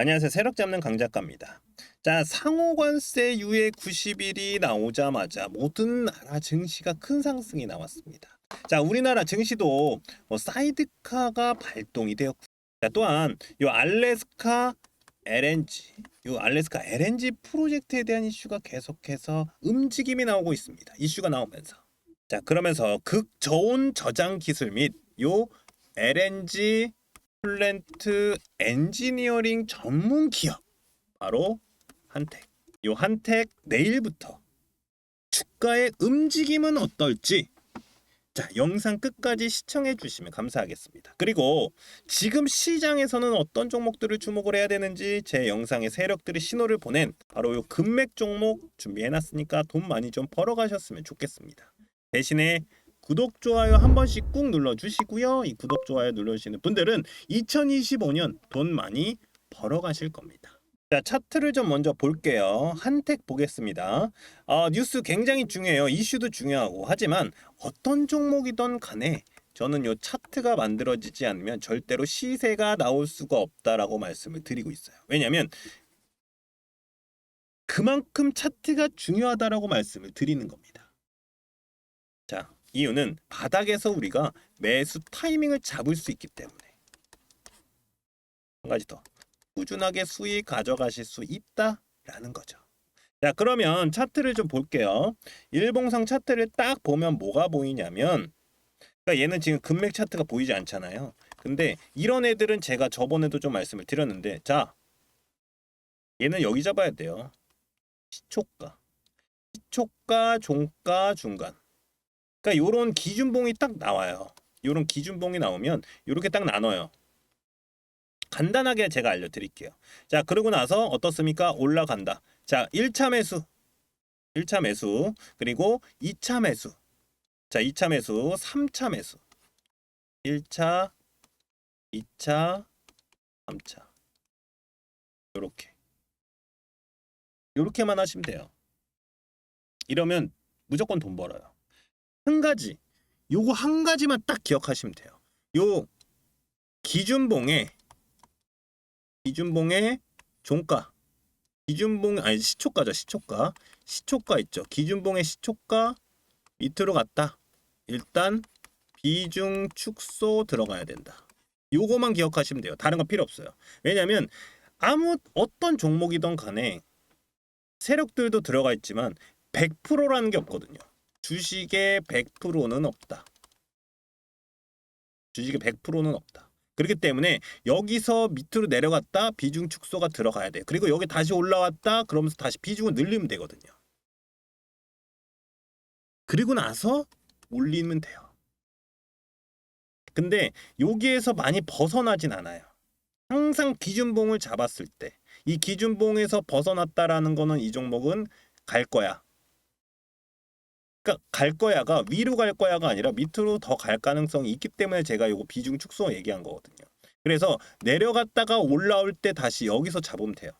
안녕하세요. 세력 잡는 강 작가입니다. 자, 상호관세 유예 90일이 나오자마자 모든 나라 증시가 큰 상승이 나왔습니다. 자, 우리나라 증시도 뭐 사이드카가 발동이 되었고, 자, 또한 요 알래스카 LNG, 요 알래스카 LNG 프로젝트에 대한 이슈가 계속해서 움직임이 나오고 있습니다. 이슈가 나오면서. 자, 그러면서 극저온 저장 기술 및 요 LNG 플랜트 엔지니어링 전문 기업 바로 한택. 요 한택 내일부터 주가의 움직임은 어떨지 자, 영상 끝까지 시청해 주시면 감사하겠습니다. 그리고 지금 시장에서는 어떤 종목들을 주목을 해야 되는지 제 영상에 세력들이 신호를 보낸 바로 요 금맥 종목 준비해 놨으니까 돈 많이 좀 벌어 가셨으면 좋겠습니다. 대신에 구독 좋아요 한 번씩 꾹 눌러 주시고요. 이 구독 좋아요 눌러 주시는 분들은 2025년 돈 많이 벌어 가실 겁니다. 자, 차트를 좀 먼저 볼게요. 한택 보겠습니다. 아, 뉴스 굉장히 중요해요. 이슈도 중요하고. 하지만 어떤 종목이든 간에 저는 요 차트가 만들어지지 않으면 절대로 시세가 나올 수가 없다라고 말씀을 드리고 있어요. 왜냐하면 그만큼 차트가 중요하다라고 말씀을 드리는 겁니다. 자, 이유는 바닥에서 우리가 매수 타이밍을 잡을 수 있기 때문에. 한 가지 더. 꾸준하게 수익 가져가실 수 있다라는 거죠. 자, 그러면 차트를 좀 볼게요. 일봉상 차트를 딱 보면 뭐가 보이냐면 그러니까 얘는 지금 금맥 차트가 보이지 않잖아요. 근데 이런 애들은 제가 저번에도 좀 말씀을 드렸는데 자, 얘는 여기 잡아야 돼요. 시초가. 시초가, 종가, 중간. 그러니까 요런 기준봉이 딱 나와요. 요런 기준봉이 나오면 요렇게 딱 나눠요. 간단하게 제가 알려드릴게요. 자, 그러고 나서 어떻습니까? 올라간다. 자, 1차 매수. 1차 매수. 그리고 2차 매수. 자, 2차 매수. 3차 매수. 1차, 2차, 3차. 요렇게. 요렇게만 하시면 돼요. 이러면 무조건 돈 벌어요. 한 가지. 요거 한 가지만 딱 기억하시면 돼요. 요 기준봉에 기준봉의 종가. 기준봉 아니 시초가죠 시초가. 시초가 있죠. 기준봉의 시초가 밑으로 갔다. 일단 비중 축소 들어가야 된다. 요거만 기억하시면 돼요. 다른 건 필요 없어요. 왜냐면 아무 어떤 종목이든 간에 세력들도 들어가 있지만 100%라는 게 없거든요 주식의 100%는 없다 주식의 100%는 없다 그렇기 때문에 여기서 밑으로 내려갔다 비중 축소가 들어가야 돼. 그리고 여기 다시 올라왔다 그러면서 다시 비중을 늘리면 되거든요. 그리고 나서 올리면 돼요. 근데 여기에서 많이 벗어나진 않아요. 항상 기준봉을 잡았을 때 이 기준봉에서 벗어났다라는 거는 이 종목은 갈 거야. 그러니까 갈 거야가 위로 갈 거야가 아니라 밑으로 더 갈 가능성이 있기 때문에 제가 요거 비중 축소 얘기한 거거든요. 그래서 내려갔다가 올라올 때 다시 여기서 잡으면 돼요.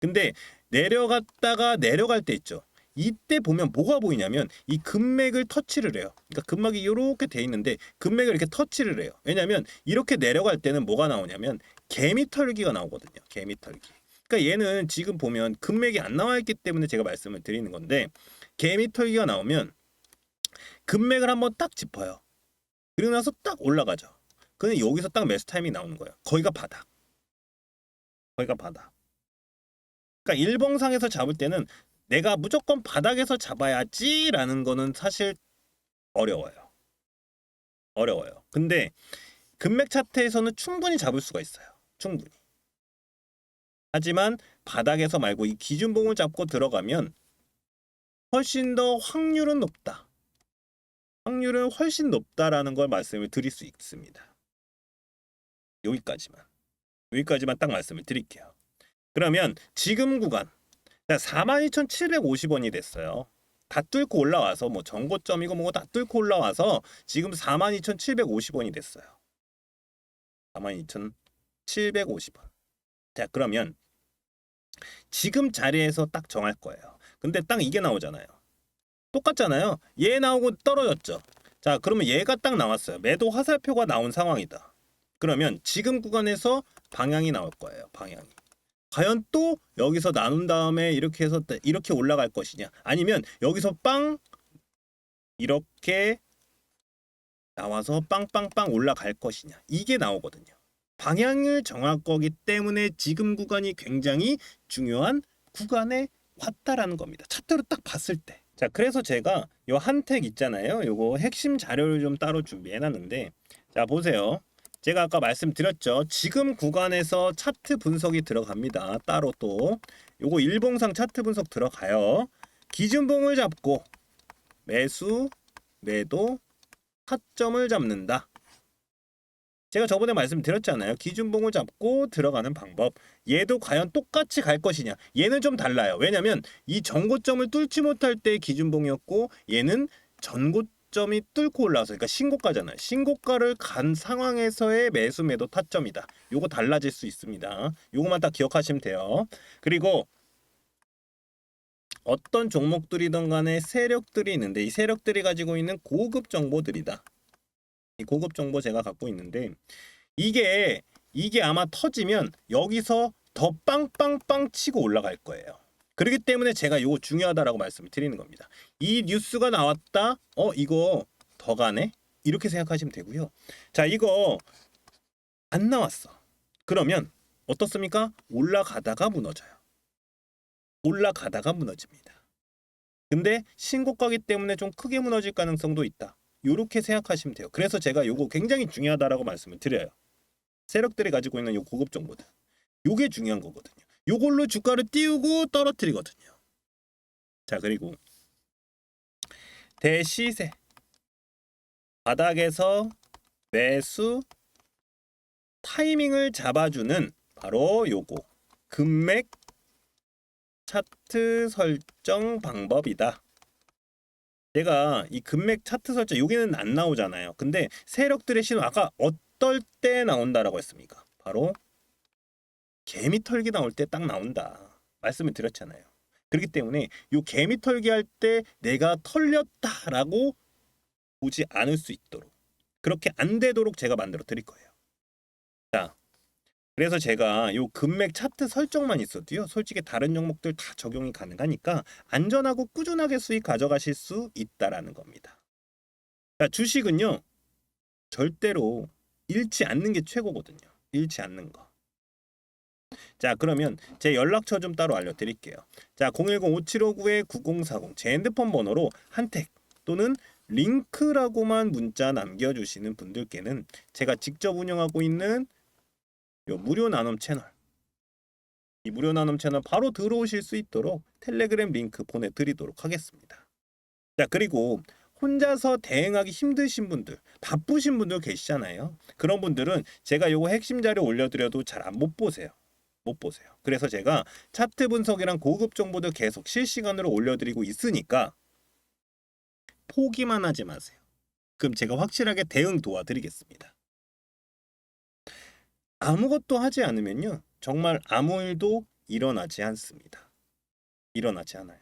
근데 내려갔다가 내려갈 때 있죠. 이때 보면 뭐가 보이냐면 이 금맥을 터치를 해요. 그러니까 금막이 이렇게 돼 있는데 금맥을 이렇게 터치를 해요. 왜냐면 이렇게 내려갈 때는 뭐가 나오냐면 개미털기가 나오거든요. 개미털기. 그러니까 얘는 지금 보면 금맥이 안 나와 있기 때문에 제가 말씀을 드리는 건데 개미털기가 나오면 금맥을 한번 딱 짚어요. 그리고 나서 딱 올라가죠. 근데 여기서 딱 매수 타임이 나오는 거예요. 거기가 바닥. 거기가 바닥. 그러니까 일봉상에서 잡을 때는 내가 무조건 바닥에서 잡아야지라는 거는 사실 어려워요. 어려워요. 근데 금맥 차트에서는 충분히 잡을 수가 있어요. 충분히. 하지만 바닥에서 말고 이 기준봉을 잡고 들어가면 훨씬 더 확률은 높다. 확률은 훨씬 높다라는 걸 말씀을 드릴 수 있습니다. 여기까지만. 여기까지만 딱 말씀을 드릴게요. 그러면 지금 구간 42,750원이 됐어요. 다 뚫고 올라와서 뭐 정고점이고 뭐고 다 뚫고 올라와서 지금 42,750원이 됐어요. 42,750원. 자, 그러면 지금 자리에서 딱 정할 거예요. 근데 딱 이게 나오잖아요. 똑같잖아요. 얘 나오고 떨어졌죠. 자, 그러면 얘가 딱 나왔어요. 매도 화살표가 나온 상황이다. 그러면 지금 구간에서 방향이 나올 거예요. 방향이. 과연 또 여기서 나눈 다음에 이렇게 해서 이렇게 올라갈 것이냐 아니면 여기서 빵 이렇게 나와서 빵빵빵 올라갈 것이냐 이게 나오거든요. 방향을 정할 거기 때문에 지금 구간이 굉장히 중요한 구간에 왔다라는 겁니다. 차트로 딱 봤을 때. 자, 그래서 제가 요 한택 있잖아요. 요거 핵심 자료를 좀 따로 준비해 놨는데 자, 보세요. 제가 아까 말씀드렸죠. 지금 구간에서 차트 분석이 들어갑니다. 따로 또 요거 일봉상 차트 분석 들어가요. 기준봉을 잡고 매수, 매도, 타점을 잡는다. 제가 저번에 말씀드렸잖아요. 기준봉을 잡고 들어가는 방법. 얘도 과연 똑같이 갈 것이냐? 얘는 좀 달라요. 왜냐면 이 전고점을 뚫지 못할 때 기준봉이었고 얘는 전고 점이 뚫고 올라와서 그러니까 신고가잖아요. 신고가를 간 상황에서의 매수 매도 타점이다. 요거 달라질 수 있습니다. 요거만 딱 기억하시면 돼요. 그리고 어떤 종목들이든 간에 세력들이 있는데 이 세력들이 가지고 있는 고급 정보들이다. 이 고급 정보 제가 갖고 있는데 이게 이게 아마 터지면 여기서 더 빵빵빵 치고 올라갈 거예요. 그렇기 때문에 제가 이거 중요하다라고 말씀을 드리는 겁니다. 이 뉴스가 나왔다. 어 이거 더 가네. 이렇게 생각하시면 되고요. 자 이거 안 나왔어. 그러면 어떻습니까? 올라가다가 무너져요. 올라가다가 무너집니다. 근데 신고가기 때문에 좀 크게 무너질 가능성도 있다. 요렇게 생각하시면 돼요. 그래서 제가 요거 굉장히 중요하다라고 말씀을 드려요. 세력들이 가지고 있는 요 고급 정보들. 요게 중요한 거거든요. 요걸로 주가를 띄우고 떨어뜨리거든요. 자, 그리고 대시세 바닥에서 매수 타이밍을 잡아주는 바로 요거 금맥 차트 설정 방법이다. 제가 이 금맥 차트 설정 여기는 안 나오잖아요. 근데 세력들의 신호 아까 어떨 때 나온다라고 했습니까? 바로 개미 털기 나올 때 딱 나온다. 말씀을 드렸잖아요. 그렇기 때문에 요 개미 털기 할 때 내가 털렸다라고 보지 않을 수 있도록 그렇게 안 되도록 제가 만들어 드릴 거예요. 자, 그래서 제가 요 금맥 차트 설정만 있어도요. 솔직히 다른 종목들 다 적용이 가능하니까 안전하고 꾸준하게 수익 가져가실 수 있다라는 겁니다. 자, 주식은요. 절대로 잃지 않는 게 최고거든요. 잃지 않는 거. 자, 그러면 제 연락처 좀 따로 알려 드릴게요. 자, 010-5759-9040 제 핸드폰 번호로 한택 또는 링크라고만 문자 남겨 주시는 분들께는 제가 직접 운영하고 있는 요 무료 나눔 채널 이 무료 나눔 채널 바로 들어오실 수 있도록 텔레그램 링크 보내드리도록 하겠습니다. 자 그리고 혼자서 대응하기 힘드신 분들 바쁘신 분들 계시잖아요. 그런 분들은 제가 요거 핵심 자료 올려드려도 잘안못 보세요. 못 보세요. 그래서 제가 차트 분석이랑 고급 정보들 계속 실시간으로 올려드리고 있으니까 포기만 하지 마세요. 그럼 제가 확실하게 대응 도와드리겠습니다. 아무것도 하지 않으면요. 정말 아무 일도 일어나지 않습니다. 일어나지 않아요.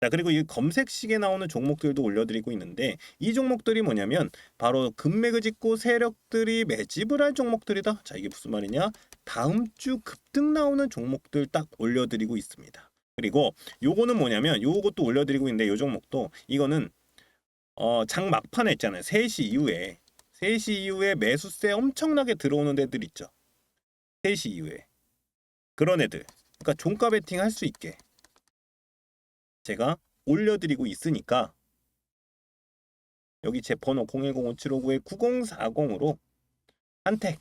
자, 그리고 이 검색식에 나오는 종목들도 올려드리고 있는데 이 종목들이 뭐냐면 바로 금맥을 짚고 세력들이 매집을 할 종목들이다. 자, 이게 무슨 말이냐? 다음 주 급등 나오는 종목들 딱 올려드리고 있습니다. 그리고 요거는 뭐냐면 요것도 올려드리고 있는데 요 종목도 이거는 어, 장 막판에 있잖아요. 3시 이후에 3시 이후에 매수세 엄청나게 들어오는 애들 있죠. 3시 이후에. 그런 애들. 그러니까 종가 베팅 할 수 있게 제가 올려드리고 있으니까 여기 제 번호 010-5759-9040으로 한택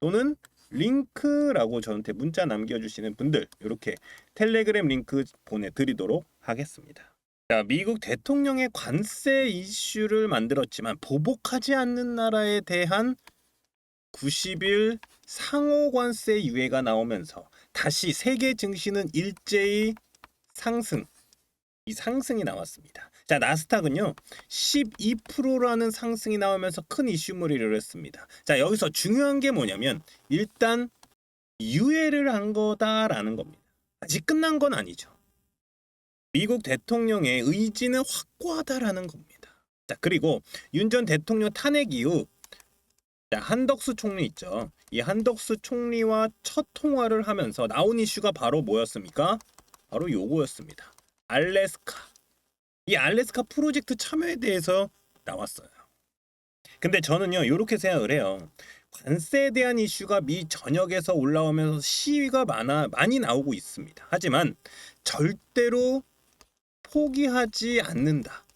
또는 링크라고 저한테 문자 남겨주시는 분들 이렇게 텔레그램 링크 보내드리도록 하겠습니다. 자, 미국 대통령의 관세 이슈를 만들었지만 보복하지 않는 나라에 대한 90일 상호 관세 유예가 나오면서 다시 세계 증시는 일제히 상승 이 상승이 나왔습니다. 자, 나스닥은요. 12%라는 상승이 나오면서 큰 이슈물이 일어났습니다. 자, 여기서 중요한 게 뭐냐면 일단 유예를 한 거다라는 겁니다. 아직 끝난 건 아니죠. 미국 대통령의 의지는 확고하다라는 겁니다. 자, 그리고 윤 전 대통령 탄핵 이후 자, 한덕수 총리 있죠. 이 한덕수 총리와 첫 통화를 하면서 나온 이슈가 바로 뭐였습니까? 바로 요거였습니다. 알래스카. 이 알래스카 프로젝트 참여에 대해서 나왔어요. 근데 저는요 이렇게 생각을 해요. 관세에 대한 이슈가 미 전역에서 올라오면서 시위가 많아 많이 나오고 있습니다. 하지만 절대로 포기하지 않는다.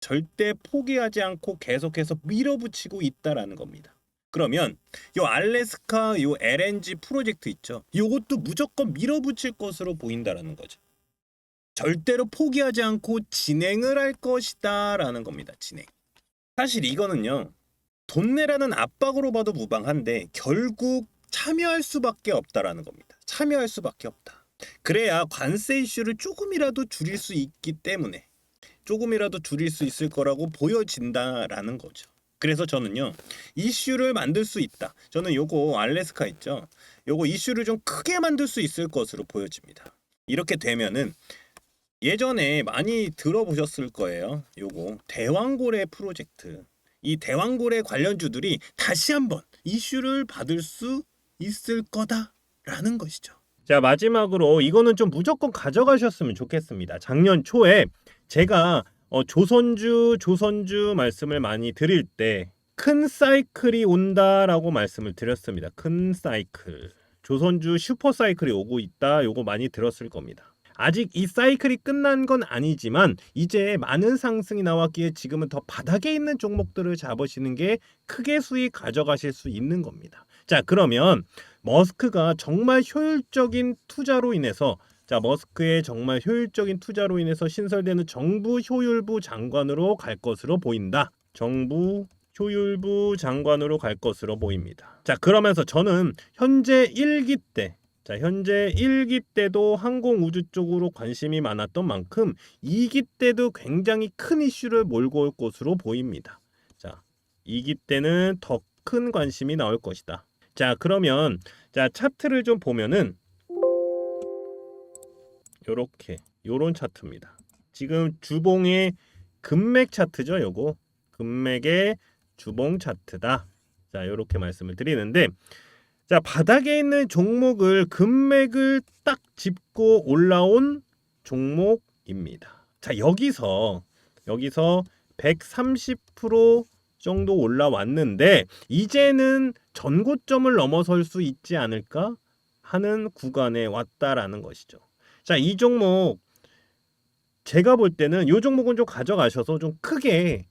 절대 포기하지 않고 계속해서 밀어붙이고 있다라는 겁니다. 그러면 요 알래스카 요 LNG 프로젝트 있죠. 요것도 무조건 밀어붙일 것으로 보인다라는 거죠. 절대로 포기하지 않고 진행을 할 것이다라는 겁니다. 진행. 사실 이거는요. 돈 내라는 압박으로 봐도 무방한데 결국 참여할 수밖에 없다라는 겁니다. 참여할 수밖에 없다. 그래야 관세 이슈를 조금이라도 줄일 수 있기 때문에 조금이라도 줄일 수 있을 거라고 보여진다라는 거죠. 그래서 저는요 이슈를 만들 수 있다. 저는 요거 알래스카 있죠. 요거 이슈를 좀 크게 만들 수 있을 것으로 보여집니다. 이렇게 되면은 예전에 많이 들어보셨을 거예요. 요거 대왕고래 프로젝트. 이 대왕고래 관련주들이 다시 한번 이슈를 받을 수 있을 거다라는 것이죠. 자 마지막으로 이거는 좀 무조건 가져가셨으면 좋겠습니다. 작년 초에 제가 어, 조선주 조선주 말씀을 많이 드릴 때 큰 사이클이 온다라고 말씀을 드렸습니다. 큰 사이클. 조선주 슈퍼 사이클이 오고 있다. 요거 많이 들었을 겁니다. 아직 이 사이클이 끝난 건 아니지만 이제 많은 상승이 나왔기에 지금은 더 바닥에 있는 종목들을 잡으시는 게 크게 수익 가져가실 수 있는 겁니다. 자, 그러면 머스크가 정말 효율적인 투자로 인해서 자, 머스크의 정말 효율적인 투자로 인해서 신설되는 정부 효율부 장관으로 갈 것으로 보인다. 정부 효율부 장관으로 갈 것으로 보입니다. 자, 그러면서 저는 현재 1기 때 자, 현재 1기 때도 항공우주 쪽으로 관심이 많았던 만큼 2기 때도 굉장히 큰 이슈를 몰고 올 것으로 보입니다. 자, 2기 때는 더 큰 관심이 나올 것이다. 자, 그러면 자, 차트를 좀 보면은 요렇게 요런 차트입니다. 지금 주봉의 금맥 차트죠, 요거. 금맥의 주봉 차트다. 자, 요렇게 말씀을 드리는데 자, 바닥에 있는 종목을 금맥을 딱 짚고 올라온 종목입니다. 자, 여기서 여기서 130% 정도 올라왔는데 이제는 전고점을 넘어설 수 있지 않을까 하는 구간에 왔다라는 것이죠. 자, 이 종목 제가 볼 때는 이 종목은 좀 가져가셔서 좀 크게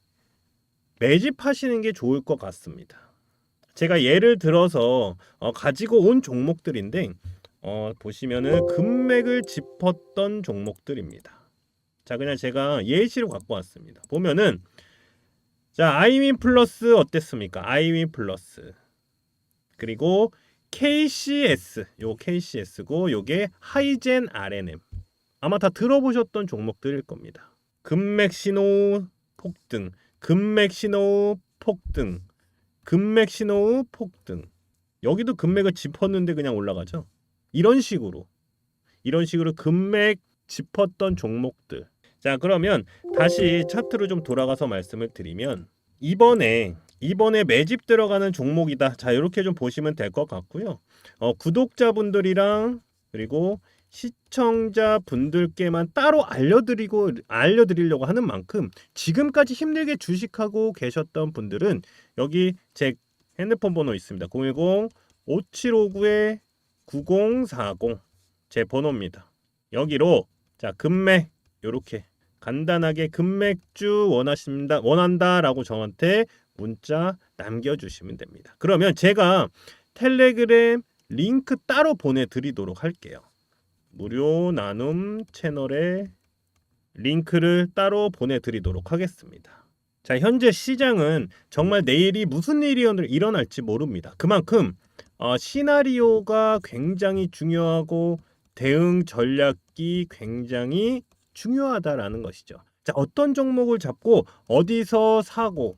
매집하시는 게 좋을 것 같습니다. 제가 예를 들어서 어, 가지고 온 종목들인데 어, 보시면은 금맥을 짚었던 종목들입니다. 자, 그냥 제가 예시로 갖고 왔습니다. 보면은 자, 아이윈 플러스 어땠습니까? 아이윈 플러스. 그리고 KCS, 요 KCS고 요게 하이젠 RNM. 아마 다 들어보셨던 종목들일 겁니다. 금맥 신호 폭등, 금맥 신호 폭등, 금맥 신호 폭등. 여기도 금맥을 짚었는데 그냥 올라가죠. 이런 식으로 이런 식으로 금맥 짚었던 종목들. 자, 그러면 다시 차트로 좀 돌아가서 말씀을 드리면 이번에 이번에 매집 들어가는 종목이다. 자, 이렇게 좀 보시면 될 것 같고요. 어, 구독자분들이랑 그리고 시청자분들께만 따로 알려드리고 알려드리려고 하는 만큼 지금까지 힘들게 주식하고 계셨던 분들은 여기 제 핸드폰 번호 있습니다. 010 5759에 9040 제 번호입니다. 여기로 자 금맥 요렇게 간단하게 금맥주 원하십니다 원한다라고 저한테 문자 남겨주시면 됩니다. 그러면 제가 텔레그램 링크 따로 보내드리도록 할게요. 무료 나눔 채널에 링크를 따로 보내드리도록 하겠습니다. 자, 현재 시장은 정말 내일이 무슨 일이 일어날지 모릅니다. 그만큼 어, 시나리오가 굉장히 중요하고 대응 전략이 굉장히 중요하다라는 것이죠. 자, 어떤 종목을 잡고 어디서 사고